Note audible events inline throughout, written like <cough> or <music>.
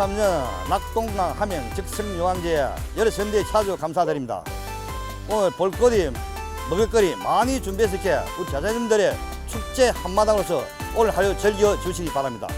2023년 낙동강 함양 즉석요한제 여러 선대에 찾아주 감사드립니다. 오늘 볼거리, 먹을거리 많이 이렇게 우리 자자님들의 축제 한마당으로서 오늘 하루 즐겨 주시기 바랍니다.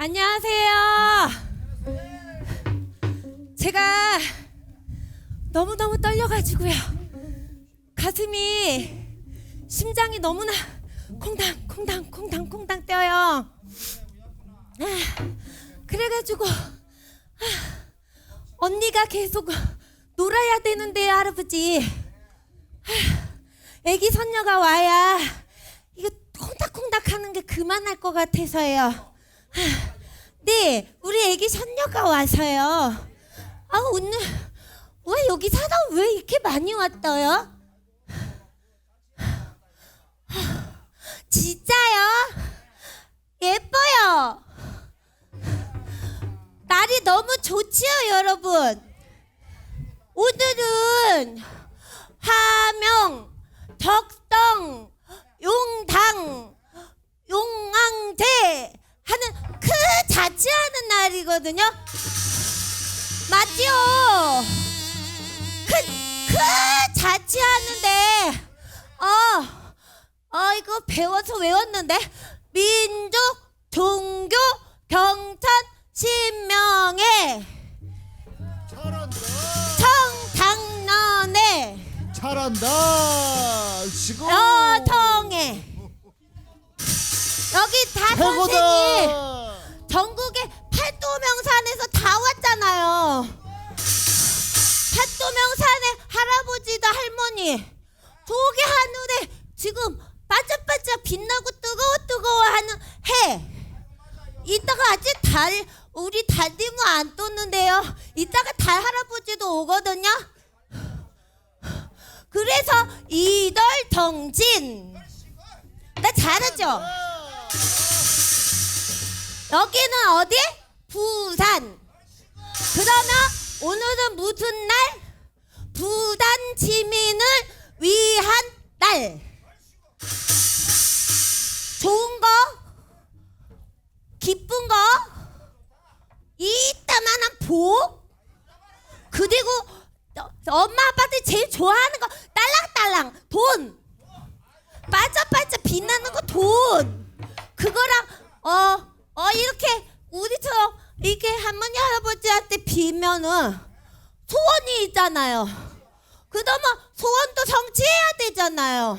안녕하세요. 제가 너무너무 떨려가지고요. 가슴이 심장이 너무나 콩당 콩당 콩당 콩당 뛰어요. 아, 그래가지고 아, 언니가 계속 놀아야 되는데 할아버지. 아, 애기 선녀가 와야 이거 콩닥콩닥 하는 게 그만할 것 같아서요. 네, 우리 애기 선녀가 와서요. 아 오늘 왜 여기 사람 왜 이렇게 많이 왔어요? 진짜요? 예뻐요. 날이 너무 좋지요, 여러분. 오늘은 화명, 덕성, 용당, 용왕제 하는 그 날이거든요. 맞지요? 그, 그 자취하는데, 어, 어, 이거 배워서 외웠는데, 민족, 종교, 경천, 신명에, 청당년에, 잘한다. 시고. 여성에, 다 선생님 최고다. 팔도명산에서 다 왔잖아요. 팔도명 산의 할아버지도 할머니 저기 하늘에 지금 반짝반짝 빛나고 뜨거워 뜨거워하는 해. 이따가 아직 달 우리 달님은 안 떴는데요. 이따가 달 할아버지도 오거든요. 그래서 이덜정진. 나 잘하죠? 여기는 어디? 부산. 그러면 오늘은 무슨 날? 부산 지민을 위한 날. 좋은 거, 기쁜 거, 이따만한 복, 그리고 어, 엄마 아빠들이 제일 좋아하는 거 딸랑딸랑 돈. 반짝반짝 빛나는 거 돈. 그거랑 어 어 이렇게 우리처럼 이렇게 할머니 할아버지한테 빌면은 소원이 있잖아요. 그러면 소원도 성취해야 되잖아요.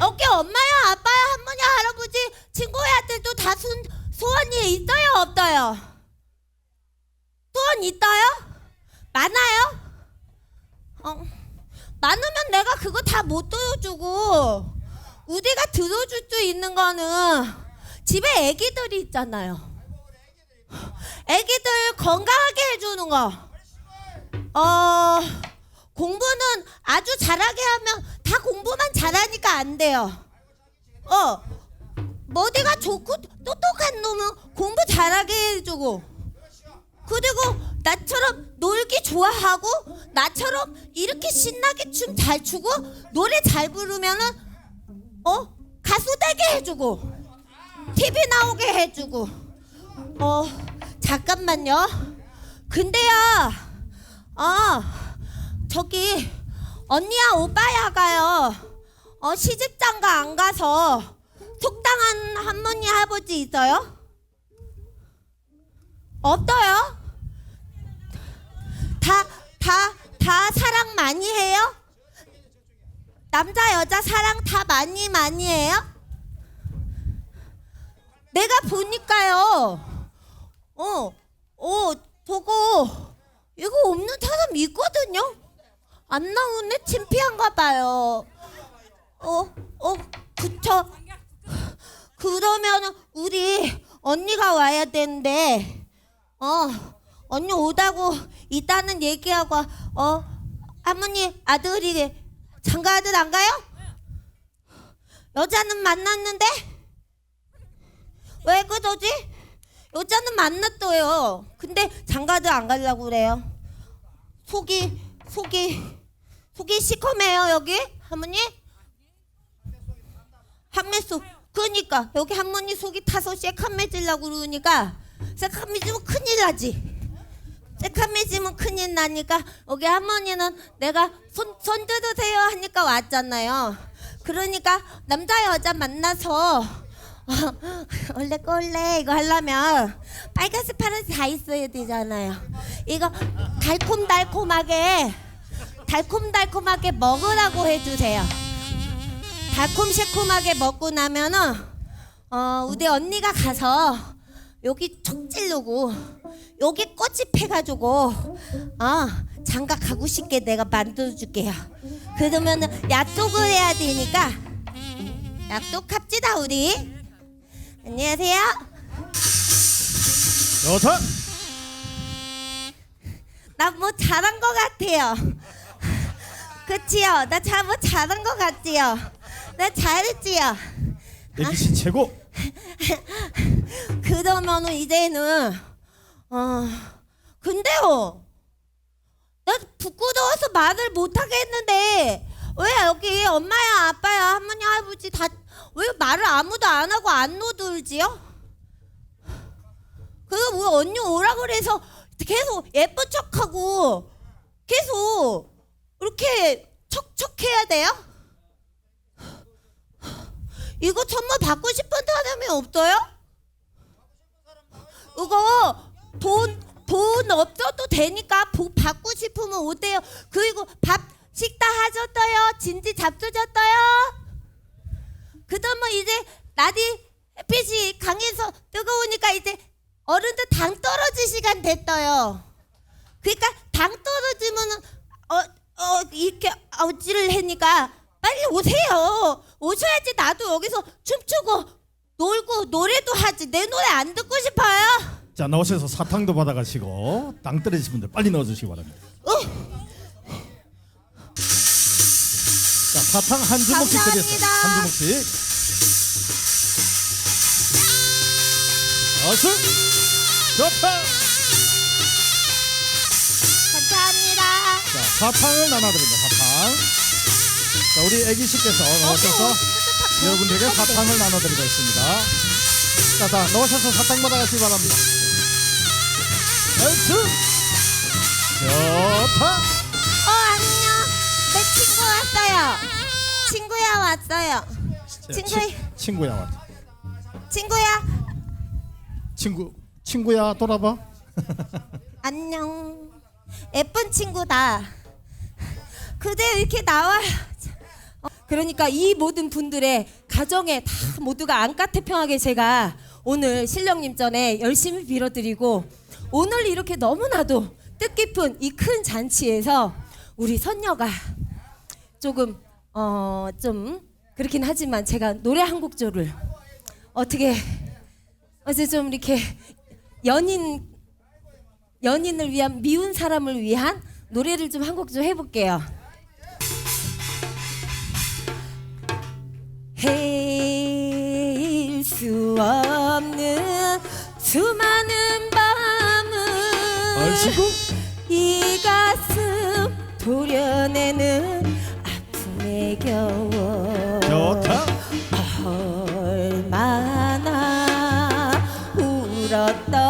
어깨 엄마야 아빠야 할머니 할아버지 친구의 아들도 다 순, 소원이 있어요 없어요? 소원 있어요? 많아요? 어, 많으면 내가 그거 다 못 들어주고 우리가 들어줄 수 있는 거는 집에 애기들이 있잖아요. 애기들 건강하게 해주는 거. 어 공부는 아주 잘하게 하면 다 공부만 잘하니까 안 돼요. 어 머리가 좋고 똑똑한 놈은 공부 잘하게 해주고 그리고 나처럼 놀기 좋아하고 나처럼 이렇게 신나게 춤 잘 추고 노래 잘 부르면은 어 가수 되게 해주고 TV 나오게 해주고 어 잠깐만요 근데요 아 저기 언니야 오빠야가요 어 시집장가 안 가서 속당한 할머니 할아버지 있어요? 없어요? 다, 다, 다 사랑 많이 해요? 남자, 여자 사랑 다 많이 많이 해요? 내가 보니까요, 어, 어, 저거, 이거 없는 사람 있거든요? 안 나오네? 창피한가 봐요. 어, 어, 그쵸. 그러면 우리 언니가 와야 되는데, 어, 언니 오다고 있다는 얘기하고, 어, 할머니 아들이 장가 아들 안 가요? 여자는 만났는데? 왜 그러지? 여자는 만났어요. 근데 장가 아들 안 가려고 그래요. 속이, 속이, 속이 시커매요, 여기? 할머니? 한매 속 그러니까 여기 할머니 속이 타서 새카매질라고 그러니까 새카매지면 큰일 나지 새카매지면 큰일 나니까 여기 할머니는 내가 손, 손 들으세요 하니까 왔잖아요 그러니까 남자 여자 만나서 원래 꼴래 이거 하려면 빨간색 파란색 다 있어야 되잖아요 이거 달콤달콤하게 달콤달콤하게 먹으라고 해주세요 달콤새콤하게 먹고 나면은 어 우리 언니가 가서 여기 촉 찌르고 여기 꽃이 패가지고 어 장가 가고 싶게 내가 만들어줄게요. 그러면은 약속을 해야 되니까 약속합시다 우리. 안녕하세요. 좋다. 나뭐 잘한 것 같아요. 그치요? 나 잘 뭐 잘한 것 같지요? 나 잘했지요? 애기씨 최고. 그러면은 이제는 어 근데요 나 부끄러워서 말을 못 하겠는데 왜 여기 엄마야 아빠야 할머니 할아버지 다 왜 말을 아무도 안 하고 안 노들지요? 그리고 우리 언니 오라 그래서 계속 예쁜 척하고 계속 이렇게 척척해야 돼요? 이거 선물 받고 싶은 사람이 없어요? 이거 돈, 돈 없어도 되니까 복 받고 싶으면 오대요. 그리고 밥 식사 하셨어요? 진지 잡수셨어요? 그러면 이제 날이 햇빛이 강해서 뜨거우니까 이제 어른들 당 떨어질 시간 됐어요. 그러니까 당 떨어지면은 어, 어 이렇게 어찌를 하니까 빨리 오세요. 오셔야지 나도 여기서 춤추고 놀고 노래도 하지. 내 노래 안 듣고 싶어요. 자 나오셔서 사탕도 받아가시고 땅 떨어지신 분들 빨리 넣어주시기 바랍니다. 자 사탕 한 주먹씩. 감사합니다. 한 주먹씩. 어서 좋다. 감사합니다. 자 사탕을 나눠드립니다. 사탕. 자 우리 애기 씨께서 나오셔서 여러분들에게 사탕을 나눠드리고 있습니다. 자, 다 넣으셔서 사탕 받아가시기 바랍니다. 나이스! 좋다! 친구야 왔어요. 자, 친구야. 왔다. 친구야 친구, 친구야 돌아봐. <laughs> 안녕. 예쁜 친구다. 그대 이렇게 나와. 어, 그러니까 이 모든 분들의 가정에 다 모두가 안까태평하게 제가 오늘 신령님 전에 열심히 빌어드리고 오늘 이렇게 너무나도 뜻깊은 이 큰 잔치에서 우리 선녀가 조금 어 좀 그렇긴 하지만 제가 노래 한 곡조를 어떻게 어제 좀 이렇게 연인 연인을 위한 미운 사람을 위한 노래를 좀 한 곡 좀 해볼게요. 헤일 수 없는 수많은 밤을 얼씨구? 이 가슴 도려내는 겨워 좋다. 얼마나 울었던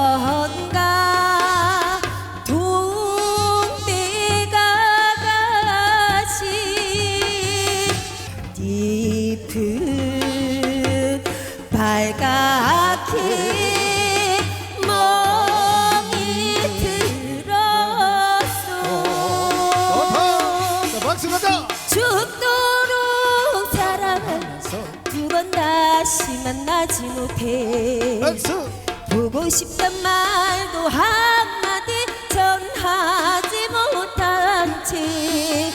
다시 만나지 못해! 보고 싶단 말도 한마디 전하지 못한 채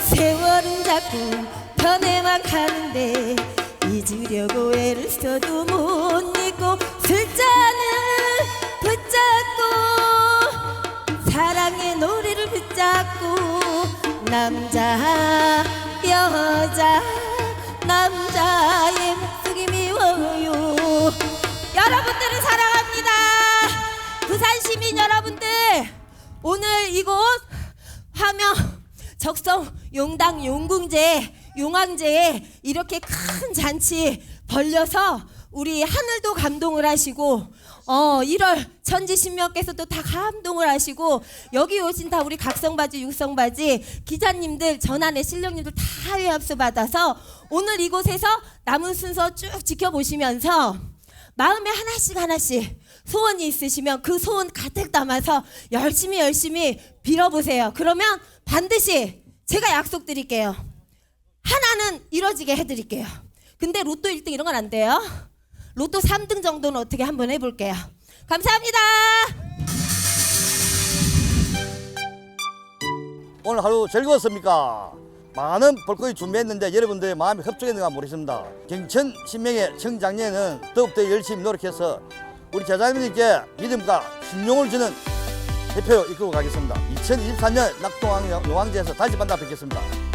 세월은 자꾸 변해만 가는데 잊으려고 애를 써도 못 잊고 술잔을 붙잡고 사랑의 노래를 붙잡고 남자 여자 시민 여러분들 오늘 이곳 화명 적성 용당 용궁제 용왕제에 이렇게 큰 잔치 벌려서 우리 하늘도 감동을 하시고 어 1월 천지신명께서도 다 감동을 하시고 여기 오신 다 우리 각성바지 육성바지 기자님들 전안에 실령님들 다 회합수 받아서 오늘 이곳에서 남은 순서 쭉 지켜보시면서 마음에 하나씩 하나씩 소원이 있으시면 그 소원 가득 담아서 열심히 열심히 빌어보세요. 그러면 반드시 제가 약속드릴게요. 하나는 이뤄지게 해드릴게요. 근데 로또 1등 이런 건 안 돼요. 로또 3등 정도는 어떻게 한번 해볼게요. 감사합니다. 오늘 하루 즐거웠습니까? 많은 볼거리 준비했는데 여러분들의 마음이 협조했는가 모르겠습니다. 경천 신명의 청장년은 더욱더 열심히 노력해서 우리 제자님들께 믿음과 신용을 주는 대표로 이끌고 가겠습니다. 2024년 낙동왕 용왕제에서 다시 만나 뵙겠습니다.